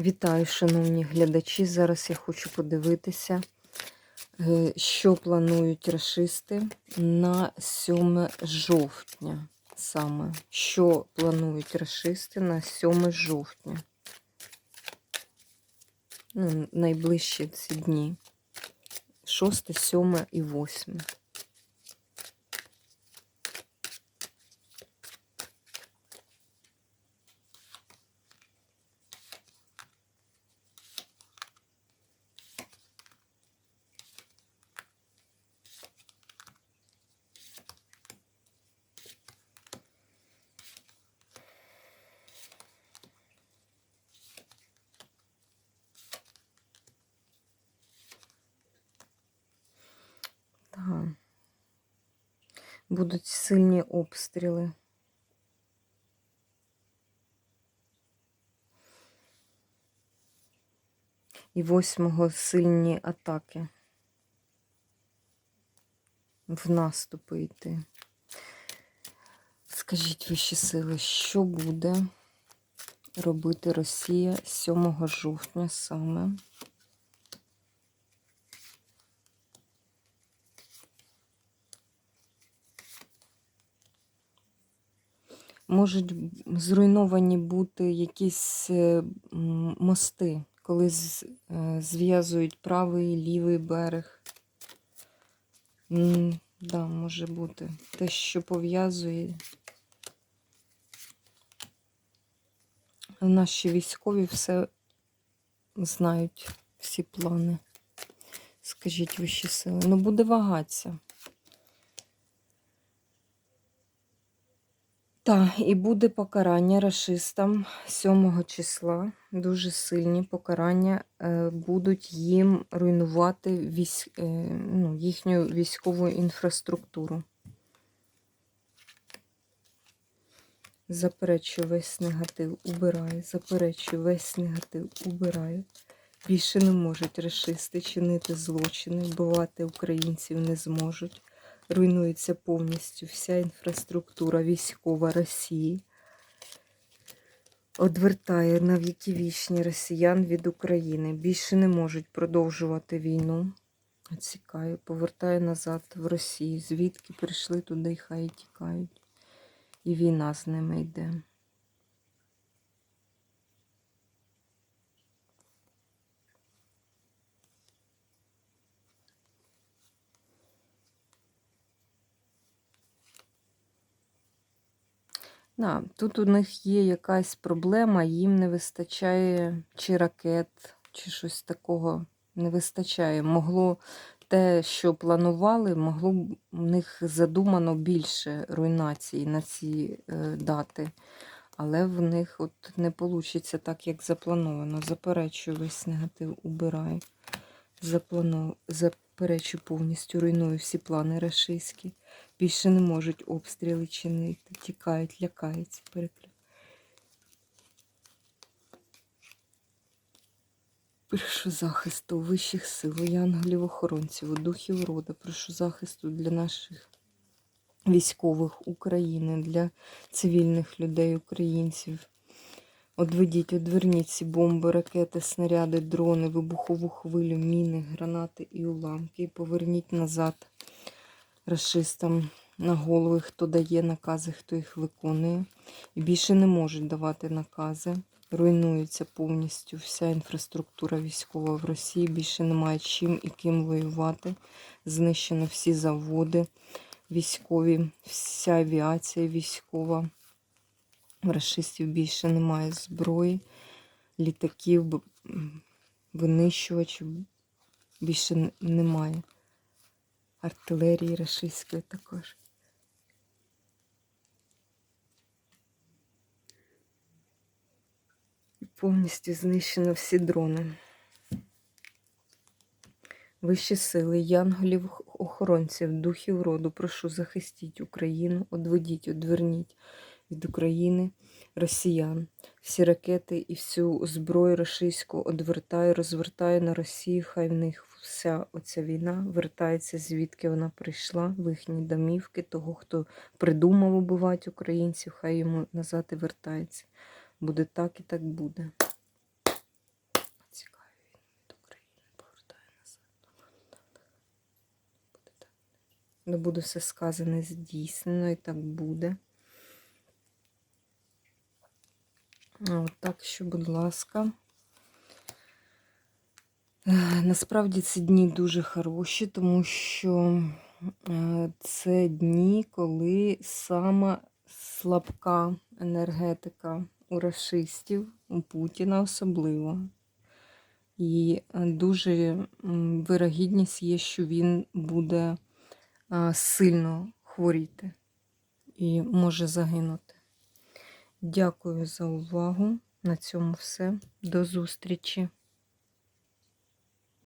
Вітаю, шановні глядачі. Зараз я хочу подивитися, е, що планують расисти на 7 жовтня. Саме, що планують расисти на 7 жовтня. Ну, найближчі ці дні. 6, 7 і 8. Будуть сильні обстріли. І восьмого сильні атаки. В наступи йти. Скажіть вищі сили, що буде робити Росія 7 жовтня саме? Можуть зруйновані бути якісь е, мости, коли е, зв'язують правий і лівий берег. М, Да, може бути. Те, що пов'язує. Наші військові все знають, всі плани. Скажіть вищі сили. Ну, буде вагатися. Так, і буде покарання рашистам 7 числа. Дуже сильні покарання е, будуть їм руйнувати військ, е, ну, їхню військову інфраструктуру. Заперечую весь негатив, убираю, заперечую весь негатив, убираю. Більше не можуть рашисти чинити злочини, вбивати українців не зможуть. Руйнується повністю вся інфраструктура військова Росії. Одвертає на віки вічні росіян від України. Більше не можуть продовжувати війну. Цікаю, повертає назад в Росію. Звідки прийшли туди, хай тікають. І війна з ними йде. Да, тут у них є якась проблема, їм не вистачає чи ракет, чи щось такого не вистачає. Могло те, що планували, могло б у них задумано більше руйнацій на ці е, дати. Але в них от не вийде так, як заплановано. Заперечую весь негатив, убираю. Заплану... Заперечую повністю, руйную всі плани рашистські. Більше не можуть обстріли чинити, тікають, лякаються, переклю. Прошу захисту вищих сил, янголів охоронців, духів рода. Прошу захисту для наших військових України, для цивільних людей, українців. Одведіть, одверніть ці бомби, ракети, снаряди, дрони, вибухову хвилю, міни, гранати і уламки. І поверніть назад расистам на голови, хто дає накази, хто їх виконує. І більше не можуть давати накази. Руйнується повністю вся інфраструктура військова в Росії. Більше немає чим і ким воювати. Знищено всі заводи військові, вся авіація військова. Расистів більше немає зброї, літаків, винищувачів більше немає. Артилерії рашистської також. Повністю знищено всі дрони. Вищі сили, янголів, охоронців, духів роду, прошу захистіть Україну, одведіть, одверніть від України росіян. Всі ракети і всю зброю російську одвертаю, розвертаю на Росію. Хай в них вся оця війна вертається, звідки вона прийшла, в їхні домівки, того, хто придумав убивати українців, хай йому назад і вертається. Буде так і так буде. Цікаві від України повертає назад. Буде. Ну, буде все сказане здійснено і так буде. От так що, будь ласка. Е, Насправді ці дні дуже хороші, тому що е, це дні, коли сама слабка енергетика у расистів, у Путіна особливо. І е, дуже вирогідність є, що він буде е, сильно хворіти і може загинути. Дякую за увагу. На цьому все. До зустрічі!